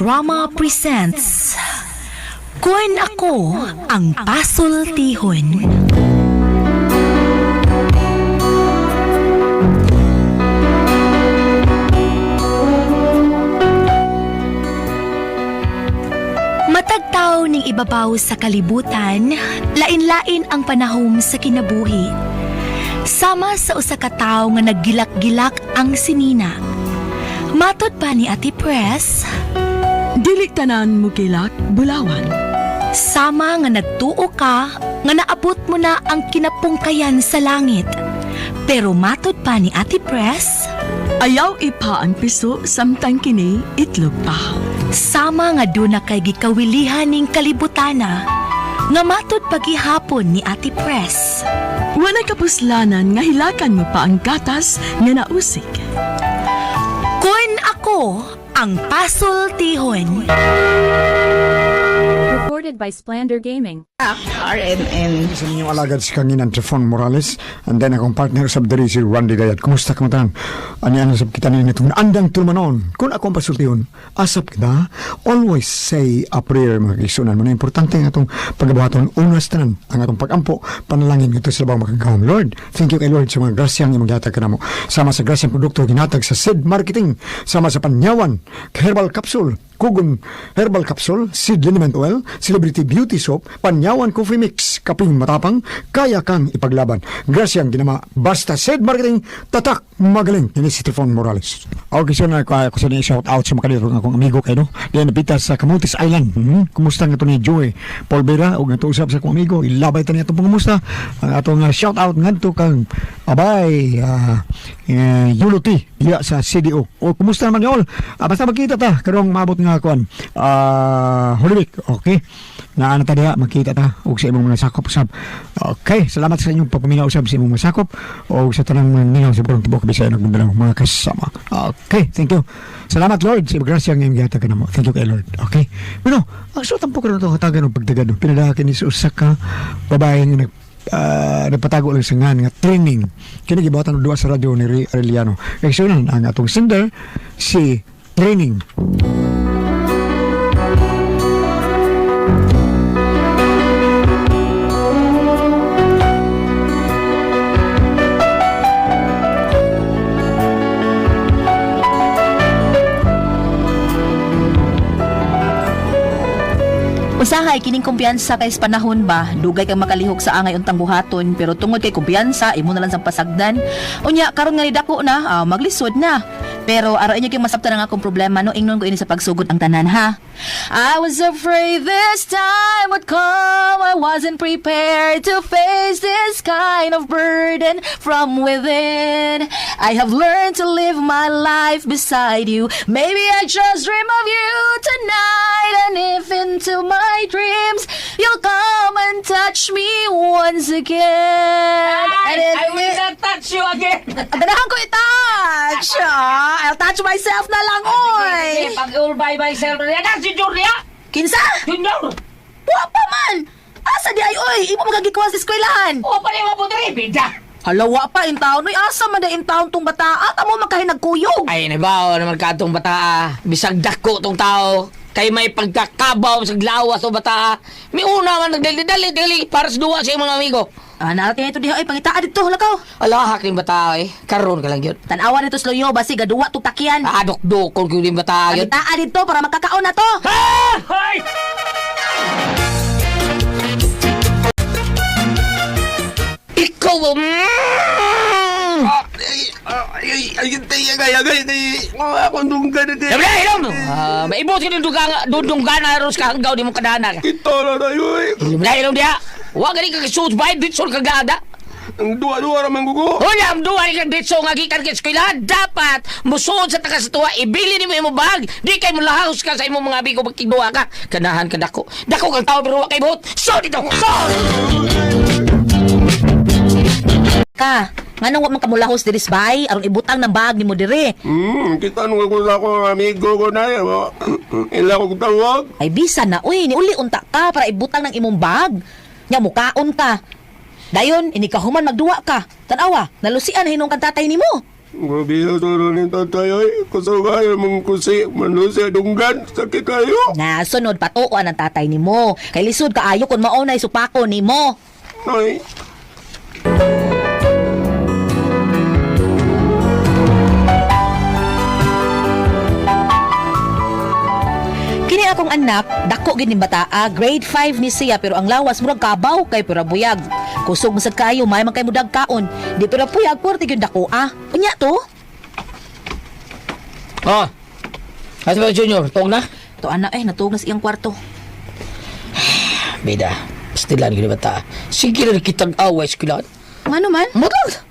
Drama presents Kuan ako ang pasultihon. Matagtaw ning ibabaw sa kalibutan, lain-lain ang panahom sa kinabuhi. Sama sa usa ka tawo nga naggilak-gilak ang sinina. Matod pa ni Ate Press, Dili tanan mo kilak, bulawan. sama nga nagtuo ka nga naabot mo na ang kinapungkayan sa langit. Pero matod pa ni Ate Press, Ayaw ipa ang piso samtang kini itlog pa. sama nga doon na kay gikawilihan ning kalibutana nga matod pagihapon ni Ate Press. Wala kapuslanan nga hilakan mo pa ang gatas nga nausik. Kun ako ang pasultihon. Recorded by Splander Gaming. RMN. Sa inyong alagad si Kanginan Trifon Morales and then akong partner sa diri si Randy Gayat. Kumusta ka matan? Ani ano sa kita nila itong andang tulmanon. Kung akong pasultihon, asap kita, always say a prayer mga kaisunan mo na importante ang atong pagkabuhaton unas tanan ang atong pagampo panalangin ito sa labang makagawang Lord. Thank you kay Lord sa mga grasyang imong gihatag kanamo. Sama sa grasyang produkto ginatag sa Sid Marketing, sama sa panyawan, herbal capsule, Kugon Herbal Capsule, Seed Liniment Oil, Celebrity Beauty Soap, Panyawan Coffee Mix, Kaping Matapang, Kaya Kang Ipaglaban. Grasyang ginama, basta Seed Marketing, tatak, magaling. Ini si Trifon Morales. Okay, so na ako sa ni shout out sa mga kanito akong amigo kayo, no? Diyan napita sa Camotes Island. Hmm? Kumusta nga to ni Joey Polvera o nga usap sa akong amigo. Ilabay ta niya itong pangumusta. Ang atong uh, shout out nga to kang abay, uh, uh, Yuluti, iya sa CDO. O kumusta naman yun? Ah, basta magkita ta, karong maabot nga kuan. Ah, Holy Week, okay? Na ta diha, magkita ta og sa imong mga sakop usab. Okay, salamat sa inyong pagpaminaw usab sa imong mga sakop o sa tanang mga ningaw sa burong tibok bisaya nagdala mga kasama. Okay, thank you. Salamat Lord sa grasya nga imong gihatag kanamo. Thank you kay Lord. Okay. Pero, ang so tampo ko na to hatagan og pagdagad. Pinadakin ni sa ka babae nga nag uh, nagpatago lang sa nga nga training kini gibawatan og duwa sa radyo ni Arellano kay sunan ang atong sender si training Usahay kining kumpiyansa kay sa panahon ba, dugay kang makalihok sa angay untang buhaton, pero tungod kay kumpiyansa, imo na lang sang pasagdan. Unya karon nga ni dako na, ah, maglisod na. Pero araw inyo kay masabtan ang akong problema no ingnon ko ini sa pagsugod ang tanan ha. I was afraid this time would come. I wasn't prepared to face this kind of burden from within. I have learned to live my life beside you. Maybe I just dream of you tonight and if into my dreams you'll come and touch me once again. I, And I will not touch you again. Ganahan ko i-touch! Ah, I'll touch myself na lang, oy! Sige, pag-ulbay myself na yan. Si Julia! Kinsa? Junior! Wa pa man! Asa di ay, oy! Imo magagikuha sa eskwelahan! O, pala mo po diri, bida! Halawa pa in taon, oy! Asa man na in taon tong bata? At amo makahinagkuyog! Ay, nabaw naman ka itong bata. Bisag dako tong tao. Kay may pagkakabaw sa glawas o bata. May una man nagdali-dali-dali para sa duwa sa iyong mga amigo. Ah, natin ito diha, ay pangitaan dito, lakaw! Alahak ng bata eh. Karoon ka lang yun. Tanawa nito sloyo, basi gaduwa tong takyan! Adok-dokon ko yung bata yun. Pangitaan dito para makakaon na to! Ah! Hoy! Ikaw mm! Ay, ay, ay, ay, ay, ay, ay, ako nung ganun eh. Sabi na, ilong! Ah, maibot ka ng dudunggan na ros ka hanggaw di mo kadana ka. Ito na tayo eh. Sabi na, ilong diya! Huwag ka rin kakasuot ba? Ditso ka gada! Ang duwa-duwa naman ko ko. Wala, ang duwa rin kang ditso nga gikan ka eskwelahan. Dapat, musuod sa takas tuwa, ibili ni mo yung bag. Di kay mo lahos ka sa imong mga bigo magkiduwa ka. Kanahan ka dako. Dako kang tao pero wa kay buhot. So dito! So! Ka, nganong wa man kamulahos diris bay, aron ibutang ng bag ni mo dire. Hmm, kita nung ako sa akong amigo ko na yan. oh. Ila ko tawag. Ay bisa na, uy, ni uli unta ka para ibutang ng imong bag. Nya mukaon ka. Dayon, ini ka human magduwa ka. Tanawa, nalusian na hinong kang tatay nimo. Grabe na turo ni tatay ay. Kasagayan mong kusi. Manusi dunggan. Sakit kayo. Na, sunod patuan ang tatay ni mo. Kay lisod kaayo kung maunay supako ni mo. Ay. Kini akong anak, dako gini bata, ah, grade 5 ni siya pero ang lawas murag kabaw kay pura buyag. Kusog masag kayo, may man kay mudag kaon. Di pura buyag porti gyud dako ah. Unya to? Oh. Asa ba Junior? Tong na? To anak eh natugog na sa iyang kwarto. Bida. Pastilan gini bata. Sige na kitang away eskwelahan. Ano man? Mudag.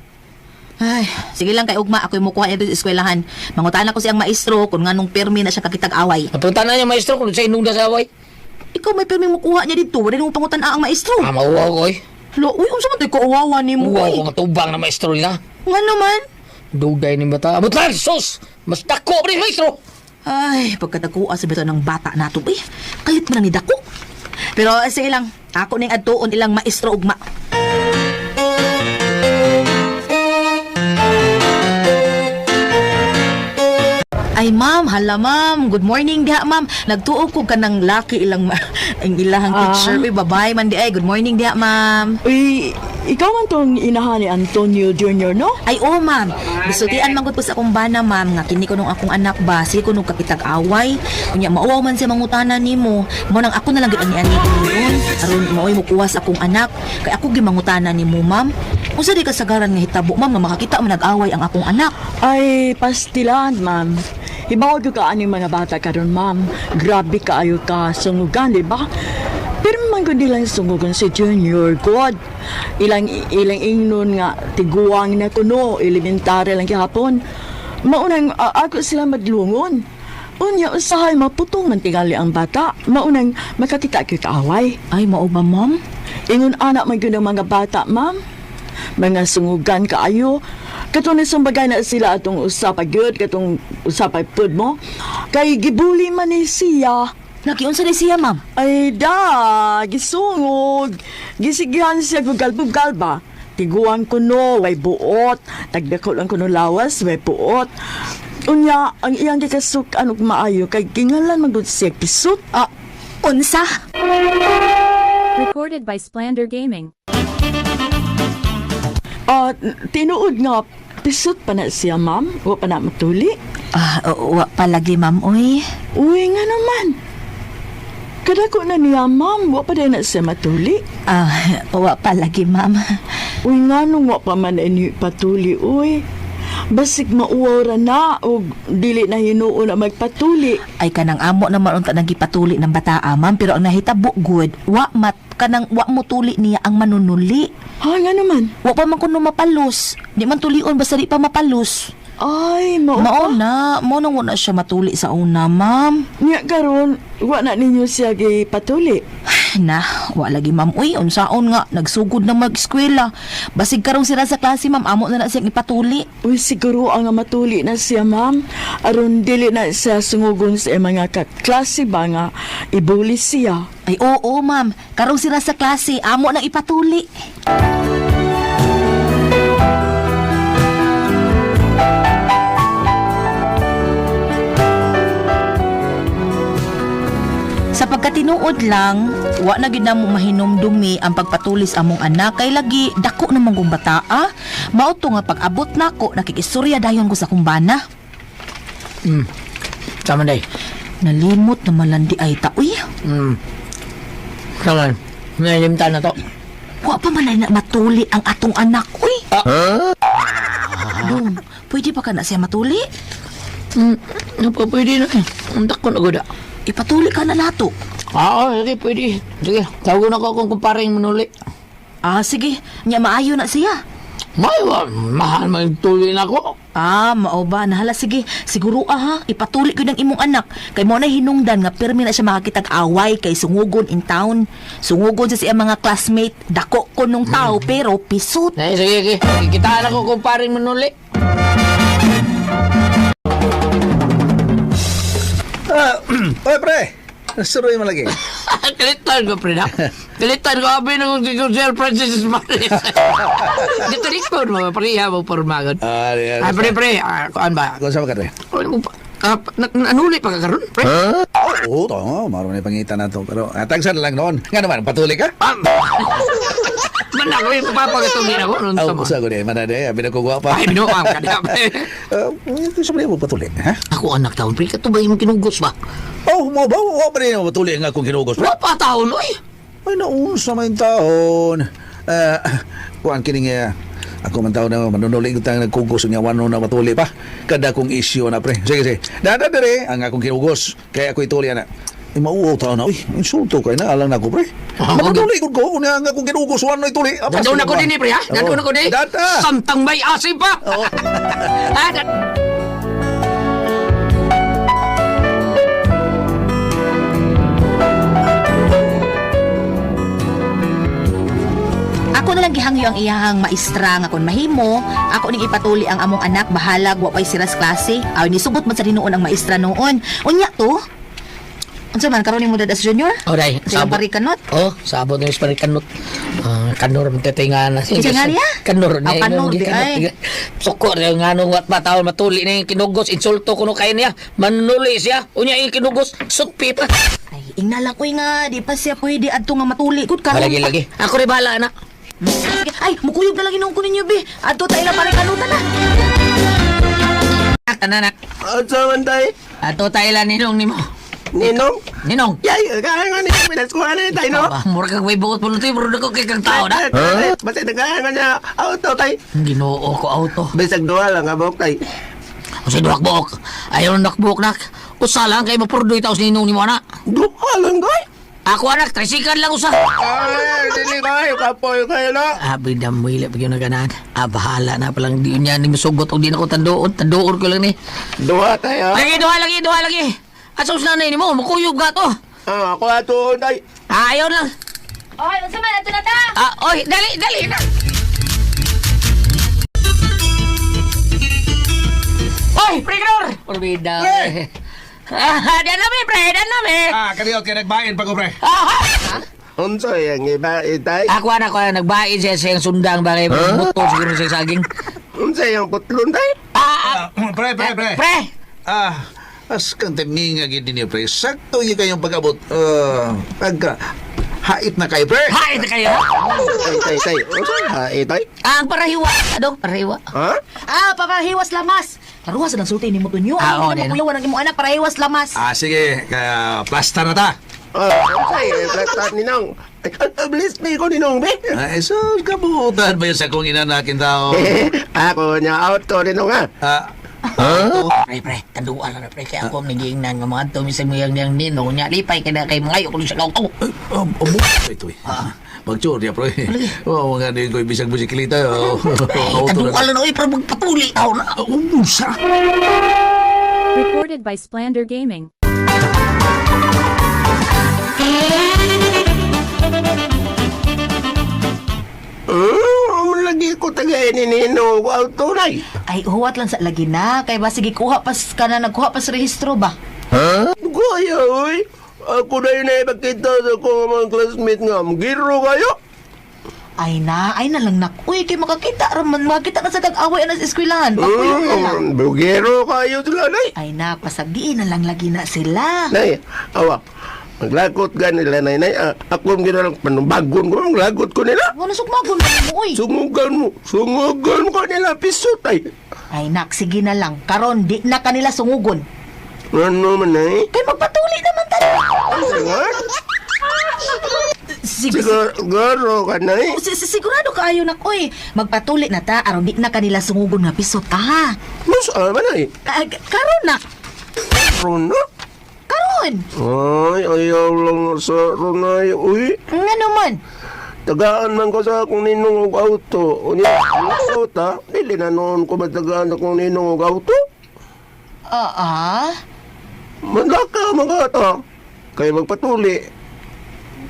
Ay, sige lang kay ugma ako mo kuha niya sa eskwelahan. Mangutan ko siyang maestro kung nganong permi na siya kakitag away. Napunta na niya maestro kung sa inunda sa away. Ikaw may permi mo kuha niya dito, wala mo pangutan ang maestro. Ah, mauwa ko eh. Lo, uy, unsa man tay ko awawa ni mo? Uwa uy? ko matubang na maestro nila. Ngano man? Dugay ni bata. Abot lang, sus! Mas dako pa rin maestro! Ay, pagkatakuha sa bito ng bata nato, eh. Kalit mo nang ni dako. Pero sige lang, ako ning adtuon ilang maestro ugma. Ay ma'am, hala ma'am. Good morning diha ma'am. Nagtuo ko ka ng laki ilang ang ilahang Ah. teacher. Uy, babae man di ay. Good morning diha ma'am. Uy, ikaw man tong inahan ni Antonio Jr., no? Ay, oo, ma'am. Bisutian man gud po sa akong bana, ma'am, nga kini ko nung akong anak ba, sige ko nung kakitag away. Kunya mauwaw man siya mangutana nimo. Mo nang ako na lang gid ang ani doon. Aron maoy mo kuwas akong anak. Kay ako gi mangutana nimo, ma'am. Unsa di kasagaran nga hitabo, ma'am, nga makakita man nag-away ang akong anak. Ay, pastilan, ma'am. Hibawag ko ka ani mga bata karon, ma'am. Grabe kaayo ka sungugan, di ba? Pero man ko nilang sungugan si Junior God. Ilang ilang ingnon nga tiguang na kuno, elementary lang gihapon. Maunang a- ako sila madlungon. Unya usahay maputong man tingali ang bata. Maunang makakita kay kaaway. Ay, mao ba, ma'am? Ingon anak man gyud mga bata, ma'am. Mga sungugan kaayo. Katong nasumbagay na sila atong usapa gyud katong usapa pud mo. Kay gibuli man ni siya. Nakiunsa ni siya, ma'am? Ay da, gisungog. Gisigihan siya kung galbog-galba. Tiguan ko no, way buot. Tagdako lang ko no lawas, way buot. Unya, ang iyang gikasuk anong maayo kay gingalan magud siya pisut. Ah, unsa? Recorded by Splander Gaming. At tinuod nga, pisut pa na siya, ma'am. Wa pa na matuli. Ah, wa palagi, ma'am, uy. Uy, nga naman. Kadako na niya, ma'am. Wa pa din na siya matuli. Ah, wa palagi, ma'am. Uy, nga nung wa pa man ini patuli, uy. Basig mauwara na o dili na hinuo na magpatuli. ay kanang amo naman unta nang gipatuli ng bataa ma'am pero ang nahitabo good wa mat kanang wa mo tuli niya ang manunuli Ha, nga naman. wa pa man kuno mapalos di man tulion basta di pa mapalos Ay, mao mao pa. na mo nang wala siya matuli sa una ma'am Nga karon, wa na ninyo siya gipatuli. na wa lagi ma'am. Uy unsaon nga? Nagsugod na mag-eskwela. Basig karong sila sa klase ma'am. Amo na na siyang ipatuli. Uy, siguro ang matuli na siya, ma'am. Aron dili na siya sungugon sa mga kaklase ba nga ibuli siya. ay oo ma'am. Karong sila sa klase amo nang ipatuli Pagkatinuod lang, wa na gid namo mahinumdumi ang pagpatulis among anak kay lagi dako namang kong bataa. Mao to nga pag-abot nako nakikistorya dayon ko sa kumbana. Sama day. Nalimot na malandi ay ta. Uy, Hmm. Sama. May limtan na to. wa pa man na matuli ang atong anak. Uy. Ah. Dong, pwede pa ka na siya matuli? Hmm. Ano pa pwede na eh. Ang dako na guda. Ipatuli ka na nato. Ah, sige, pwede. Sige, tawagan ako kung kumparing manuli. Ah, sige. Nya maayo na siya. May, wa, mahal man tuloy na ako. Ah, mao ba? Nahala, sige. Siguro ah, ha. Ipatuli ko ng imong anak. Kay mo na hinungdan nga pirmi na siya makakitag away kay sungugon in town. Sungugon sa siya mga classmate. Dako ko nung tao pero pisot. Eh, sige, sige. Kikitaan ako kumparing manuli. Ah, oy pre, Suroy mo lagi. Kalitan ko, pre, na. Kalitan ko, abi nung si Sir Francis Maris. Dito likod mo, pareha mo pormagon. Ah, Ay, pre, pre, ah, kuan ba? Kung saan ka pre? Ano? Ah, na- na- anuli pa ka karon, pre? Oo. Oh, maro na pangitan na to. Pero atagsan lang noon. Nga naman, patuloy ka? Ah, Man ako yung papagatungin ako nun sa mga. usa ko di. Mana di. Abi na ko gwapa. Ay, binuang ka na. Uh, gusto mo patuloy, ha? Ako anak taon, pre, katubay mo kinugos ba? Oh, mo ba? Wa pa rin mo patuloy nga kung kinugos. Wala pa taon, oy. Ay, naunsa man taon. Ah, kuan kini nga. Ako man taon na manunulig ko tayong nagkugos niya wano na matuli pa. Kada kong issue na pre. Sige, sige. Dada dire ang akong kinugos. Kaya ako ituloy na. Ay, mauwaw taon na. Uy, insulto kayo na. Alang na ako, pre. Manunulig ko ko. Kung nga akong kinugos, wano Nandoon sige ako ba? din, eh, pre, ha? Nandoon Oo. ako din. Dada! Samtang may asim pa. Oo. Ah, Ako na lang gihangyo ang iyahang maestra nga kon mahimo, ako ning ipatuli ang among anak bahalag wa pay siras klase. Aw ni sugot man sa dinuon ang maestra noon. Unya to. Unsa man karon nimo dadas junior? Oray, Sa sabot. parikanot. Oh, sabot ng ispari kanot. Ah, kanor man tetingan na. Kinsa nga niya? Kanor Ah, kanor, di ay. Sukor nga nung wat pa taon matuli na yung kinugos. Insulto kuno kay niya. Manuli siya. Unya yung kinugos. Sukpi pa. Ay, ingna lang koy nga di pa siya pwede adto nga matuli gud karon. Lagi, lagi. Ako rin bahala na. Ay, mukuyog na lang inong ko ninyo bi. Adto tayo lang parikanutan na. Kananak. At sa man tayo, Ato tayo lang ninong nimo. Ninong, Ninong. yay, kaya nga niya, pinaskuhan na tayo, no? Aba, mura kang may bukot po nito. Mura na ko kay kang tao na. Basta nagkaya nga niya, auto tayo. Ginoo ko auto. Bisag duha lang, abok tayo. Kasi duwak buok. Ayaw na nakbuok nak. Usa lang kay mapurdoy taos ninong ni mo na. Duha lang, tayo. Ako anak, trisikan lang usa. Ay, dili kayo, kapoy kayo, no? Abi na mo ilap yun na ganan. Ah, bahala na palang di niya ni masugot o di na ko tandoon. Tandoon ko lang ni. Duha tayo. Lagi, duha lagi, duha lagi. Asos na ni mo, makuyog ka to. Ah, ako ato, tayo. Ah, ayaw lang. Oy, unsa man adto na ta? Ah, oy, dali, dali na. Oy, pregor! Orbida. Ah, dan na mi, pre, dan na mi. Ah, kaniyot kaya nagbain pa ko, pre. Ah, Unsa yung iba, itay? Ako anak ko nagbain siya sa sundang bagay motor siguro sa saging. Unsa yung putlon, tayo? Ah, Ah, pre, pre, pre. pre. Ah, as kang timinga gid ni pre. Sakto yung kayong pag-abot. Uh, pagka hait na kay pre. Hay na kayo. Tay, tay, tay. Unsa, ha, itay? Ang parahiwa, adong parahiwa. Ha? Ah, papahiwas lamas. Karuha sa nang sulti ni mo tunyo. Ah, oo, Ay, din, mo kuyawan ang imong anak para hiwas lamas. Ah, sige. Kaya plasta na ta. Ah, unsa yung plastat ninong? Ay, Bless me ko ninong, be. Ay, so, kabutan ba yun sa kong inanakin tao? Ako niya auto ninong, ha? Ah, Pre, pre, tanduan na pre. Kaya ako naging nang mga tumisag mo yung niyang ninong niya. Lipay ka na kay mga ayok sa kaukaw. um, um, ito eh. Magtsur niya, pre. Oo, mga din ko ibisag musikilita. Oh, Tanduan lang na, uy, pero magpatuli tao na. Umusa. Recorded by Splander Gaming. Hmm, lagi ko tagay ni ninong ko auto, nay. Ay, huwat lang sa lagi na. Kay ba sige kuha pas ka na nagkuha pas rehistro ba? Kuya, uy. Ako na yun ay makita sa kong mga classmate nga. Magiro kayo. Ay na, ay na lang nak. Uy, kay makakita raman, makakita ka sa tag-away na sa eskwelahan. Pakuyo ka lang. Hmm, bugiro kayo sila, nay. Ay na, pasagdiin na lang lagi na sila. Nay, awa. Maglagot ka nila, nay, nay. Ah, ako ang ginalang panumbagon ko. Maglagot ko nila. Wala sugmagon mo, uy. Sungugan mo. Sungugan mo ka nila. Pisot, ay. Ay nak, sige na lang. Karon, di na kanila sungugon. Ano man, nay? Kay magpatuli naman tayo. Nga? Sige, Siguro ka, nay. si- si- sigurado ka ayo nak, uy. Magpatuli na ta, aron di na kanila sungugon nga pisot ka, ha? Mas, ah, man, ay. Ah, karon nak, Rona? Karon. Ay, ayaw lang sa Ronay. Uy, Nga naman. tagaan man ko sa akong ninong og auto. Unya, auto ta, dili na noon ko matagaan akong ninong og auto. Ah, ah. Mandaka mga ta. Kaya magpatuli.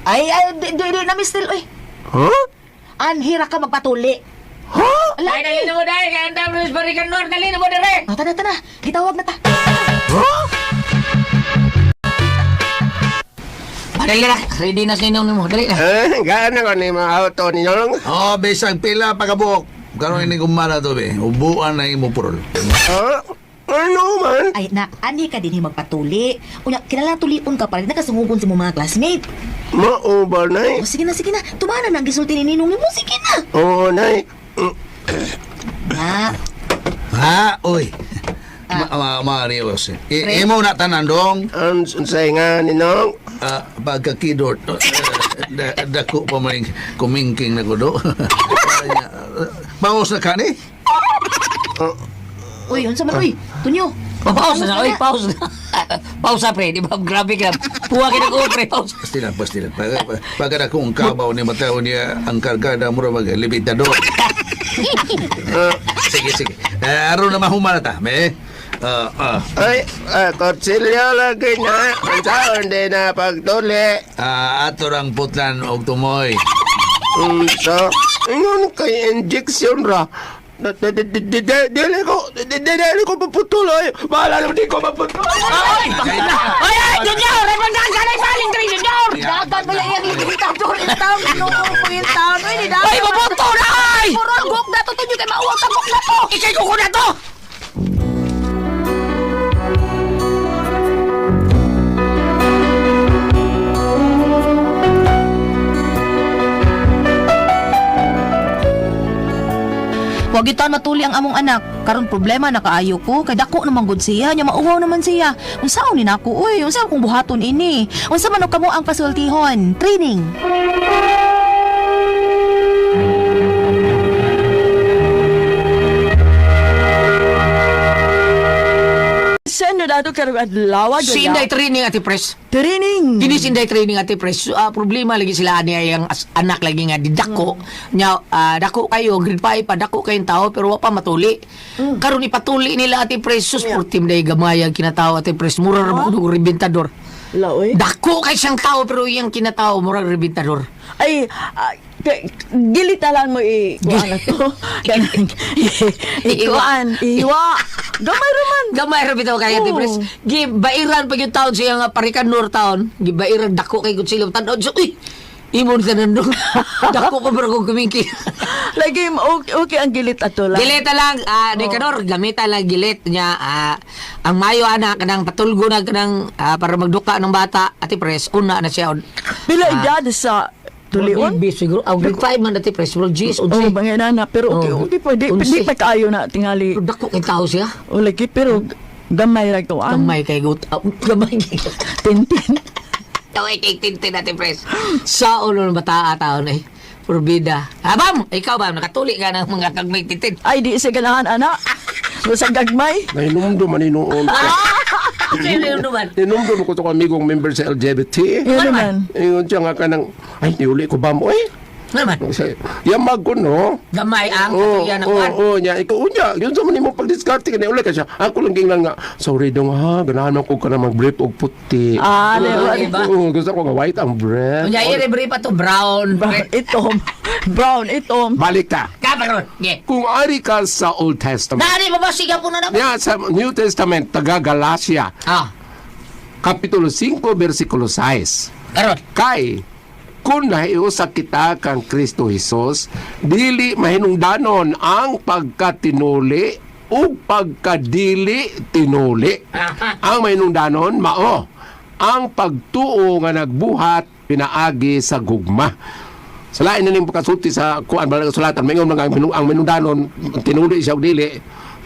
Ay, ay, di, di, di na mistil, uy. Ha? Anhira ka magpatuli. Ha? Ala, Ay, dali na mo dahil. Kaya ang dami ng barikan nor. Dali na mo dali. Ah, tana, tana. Gitawag na ta. Ha? Dali na, ready na sa ninong mo. Dali na. Eh, gana ko ni mga auto ninyo. Oh, bisag pila pagabok. Karon ini kumana to be. Ubuan na imo purol. Ha? Ano man? Ay, na, ani ka din magpatuli. Unya, kinala tuliun ka pa rin, nakasungubon sa mga classmate. Mao ba, nay? O, sige na, sige na. Tumana na ang gisulti ni Ninong mo. Sige na. Oo, nay. Mm, Na, Ha, oy. Ma ma Marios. I- imo na tanan dong. Ang sunsay nga ninong. Ah, pagkakidot. da, dako pa man kumingking na kudo. Bawas na kani? uy, unsa man, uy. Tunyo. Oh, pause na, oy, pause na. pause na, pre. Di ba, grabe ka. Puwa ka na ko, pre. Pause. Pasti lang, pasti lang. Pag, pag ada kung kabaw ni matao niya ang kargada mo mag limitador. sige, sige. Uh, aron na mahumana ta, me. Ah, ah. Ay, ah, kotsilyo lagi na. Ang taon din na pagtuli. Ah, ato rang putlan og tumoy. Mm, so, ingon kay injection ra. Dili ko, dili ko maputuloy. Bahala naman di ko maputuloy. Ay! Ay, ay, Junior! Ay, magdaan na paling tre, Junior! Dapat mo yung limitador in town. Ano mo in town? Uy, ni Ay, mabuto na, ay! Purol, gok na to. Tunyo kay mauwag ka, gok na to. Ikay ko ko na to! Huwag itan matuli ang among anak. Karon problema na kaayo ko. Kay dako naman gud siya. Nya mauwaw naman siya. Unsaon ni nako? Uy, unsa akong buhaton ini? Unsa man kamo ang pasultihon? Training. Na dato karong adlaw? Si Inday training, Ate Pres. Training. Kini si Inday training, Ate Pres. Ah, problema lagi sila niya yung as- anak lagi nga di dako. Nya, ah, dako kayo, grade 5 pa, dako kayong tao, pero wa pa matuli. Karon ipatuli nila, Ate Pres. Sus, yeah. team day gamay ang kinatao, Ate Pres. Mura ra mo oh. ribintador. Laoy. Dako kay siyang tao, pero yung kinatao, mura ribintador. Ay, ah, gilitalan mo i kuan to. Kanang ikuan, iwa. Gamay raman. Gamay ra bitaw kay Oo. Pres. Gibairan pa yung taon siya nga parikan nur taon. Gibairan dako kay Godzilla tanon. So, uy, imon tanan dong. dako pa pero kung kumingki. Lagi okay, okay ang gilit ato lang. Gilita lang, ah, di kanor, gamita lang gilit niya. ah, ang mayo anak kanang patulgo na kanang ah, para magduka ng bata, Ate Pres, una na siya. Pila Ah. edad sa tulion? Maybe siguro, ang grade 5 man Ate Pres, pero G's, Oh, unsi. mga nana, pero okay, Oh, okay pwede, unsi. pwede pa kaayo na tingali. Dako kay tao siya. O lagi, pero gamay ra ko ang Gamay kay gut, ah, gamay kay tintin. Taway kay tintin Ate Pres. Sa ulo ng bata taon eh. Purbida. Abam, ikaw ba, nakatuli ka ng mga kagmay tintin. Ay, di sa ganahan, anak. Sa gagmay. Nahinumdo man inoon. Sino yun naman? Hinumdo ko to amigong member sa LGBT. Yan naman. Ingon siya nga kanang, ay, niuli ko ba mo eh? Naman? Yamag ko no. Gamay ang Oo, katuyan ng oo, kwan. oo, niya. Ikaw, unya, yun sa manimo pag-discarte ka na uli ka siya. Ako lang gingnan nga, sorry dong ha, ganahan ko ka na mag-brief og puti. Ah, di ba? diba? Oo, gusto ko nga white ang breath. Kunya, i-rebre pa to brown. Brown, itom. Brown, itom. Balik ka. Kaparon. Yeah. Kung ari ka sa Old Testament, Nani, babasiga po na naman. niya sa New Testament, taga Galacia, Ah, Kapitulo 5, versikulo 6. karon. Kay, kung nahiusa kita kang Kristo Jesus, dili mahinungdanon ang pagkatinuli o pagkadili tinuli. Ang mahinungdanon, mao, ang pagtuo nga nagbuhat pinaagi sa gugma. Sa lain na ning pagkasulti sa kuan bala sulatan mga minu- ang minungdanon tinuli siya og dili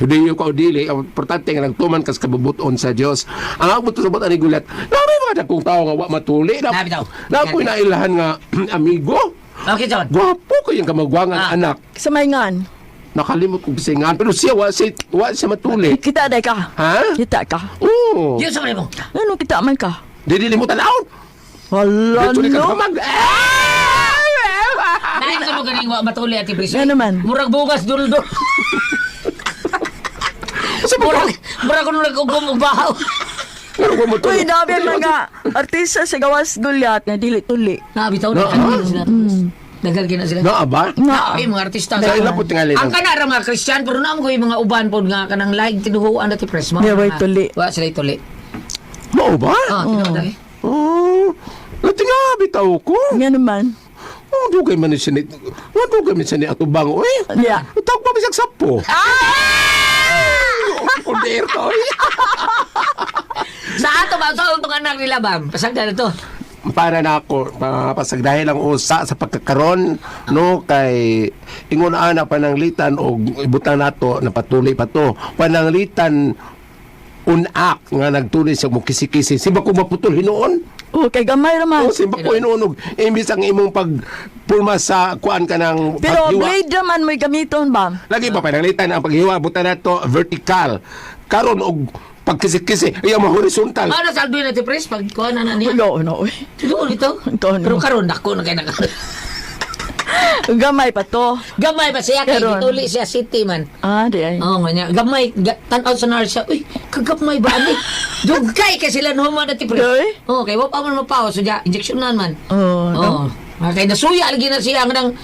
Hudiyo ka o dili, ang importante nga nagtuman kas kabubuton sa Dios. Ang abot sa butan ni gulat, namin mga dakong tao nga wa matuli. Na, Nabi daw. na ako'y nailahan nga amigo. Okay, John. Gwapo kayong kamagwangan Ah. anak. Sa mayngan. Nakalimot kong bisingan. Pero siya, wa, si, wa siya matuli. Kita day ka. Ha? Kita ka. Oo. Yun sa mo. Ano kita man ka? Dili limutan out. Hala, Dili ka no. mag... Nani ka mo ganing wa matuli ati Priso. Yan naman. Murag bugas duldo. Murag murag kuno nagugum og bahaw. Ano ko matuli? Uy, dabi ang mga artista sa gawas gulyat na dili tuli. Nabi taw na kanina sila. Dagal na sila. Na ba? Na, ay, mga artista. Sa ila po tingali Ang lang. kanara mga Christian, pero naman ko yung mga uban po nga kanang like tinuhuan na ti press mo. Yeah, way tuli. Wa sila tuli. Mao ba? Ah, tinuhuan eh. Oh. Natingali Na, bitaw ko. Nga naman. Oh, dugay man ni ni... Oh, dugay man siya ni atubang. Uy, Yeah. tawag pa bisag sapo. Ah! Kunder to. Sa ato ba? Sa itong anak nila ba? Pasagda na to. para na ako pasag dahil ang usa sa pagkakaron no kay ingon ana pananglitan og ibutan nato napatuli pa to pananglitan unak nga nagtuloy sa mo kisi-kisi simba ko maputol hinuon Oh, kay gamay naman. o simba ko hinuon og imbis ang imong pag pulma sa kuan ka ng Pero paghiwa blade naman may gamiton ba? lagi pa pananglitan ang paghiwa butan nato vertical karon og pagkisi-kisi ay mo horizontal Ano sa Alduin natin, Pres? Pag kuha na na niya. No, no. Doon ito. Pero karon ako na kaya naka. Gamay pa to. Gamay ba siya kay Karon. gituli siya city man. Ah, di ay. Oo nga niya. Gamay, ga, tanaw sa nar siya. Uy, kagapmay ba ani? Dugay ka sila no man natin pre. Doy? Oo, kay wa pa man mapaw so ja injectionan man. Oh, no. Oo. Ah, Kay nasuya lagi na siya nang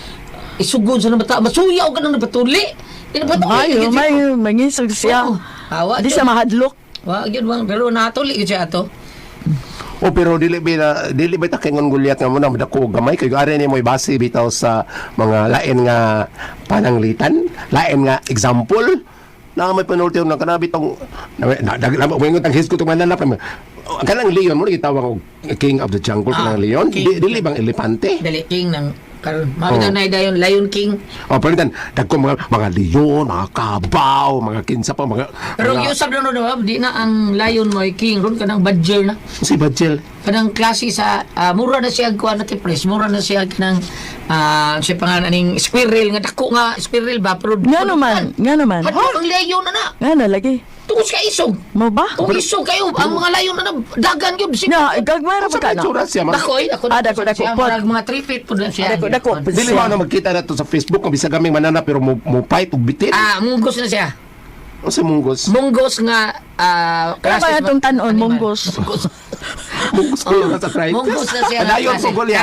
isugod sa nabata. Masuya o ka nang napatuli. Napatuli. May, mangisog siya. Oo. Awa, Di siya mahadlok. Wa gyud bang pero natuli gyud siya ato. O pero dili ba dili ba ta kingon gulyat nga mo na madako gamay? Kay ari ni mo base bitaw sa mga lain nga pananglitan, lain nga example. Na may panulti na kanabi tong ingon tang hisgo tong mananap kanang leon mo gitawag og king of the jungle Ah, kanang leon. dili bang elefante Dali king ng karon. Makita na dayon Lion King. o palitan dagko mga mga leon mga kabaw mga kinsa pa mga Pero mga, yung sabi na no, di na ang lion mo king. Ron ka ng badger na. si Bajel Kanang klase sa, ah, mura na siya kuha na tipres. Mura na siya kanang, ah, siya pa nga naning squirrel. Nga dako nga squirrel ba? Pero Nga naman, nga naman. Hadlo ang lion na na. Nga na lagi. Tungkol ka isog. Mo ba? Kung isog kayo, ang mga lion na na, dagan yun. Sige. Nga, gagmay ra pa sa ka na. Dako eh. Dako, Ah, dako, dako. Marag mga 3 feet po na siya. Dako, dako. dili mo na magkita na to sa Facebook kung bisa gaming manana pero mo, mo fight og bitin Ah, munggos na siya. o si munggos Munggos nga, ah, Kaya kaya itong tanon, munggos. Munggos ko yun sa arthritis Munggos na siya. Padayon Klase. po gulya.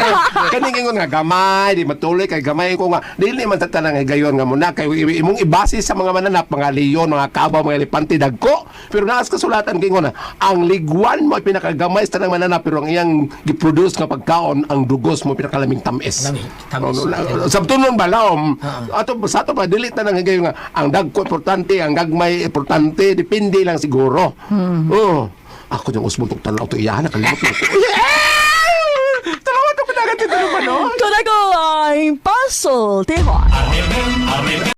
Kani ingon nga gamay, di matuloy kay gamay ko nga. Dili man ta tanang gayon nga muna kay imong ibase sa mga mananap, mga leon, mga kabaw, mga elepante dagko. Pero naas kasulatan kay nga ang liguan mo ay pinakagamay sa tanang mananap pero ang iyang giproduce nga pagkaon ang dugos mo pinakalaming tamis. Lami, tamis. Sa tunon ba laom? Ato sa ato pa dili ta nang gayon nga ang dagko importante, ang gagmay importante, depende lang siguro. Oh. Ako yung usbon tong tanaw to iyan, nakalimot ko. Talawa to pinagat ito naman, no? Kung ako ay puzzle, tihon.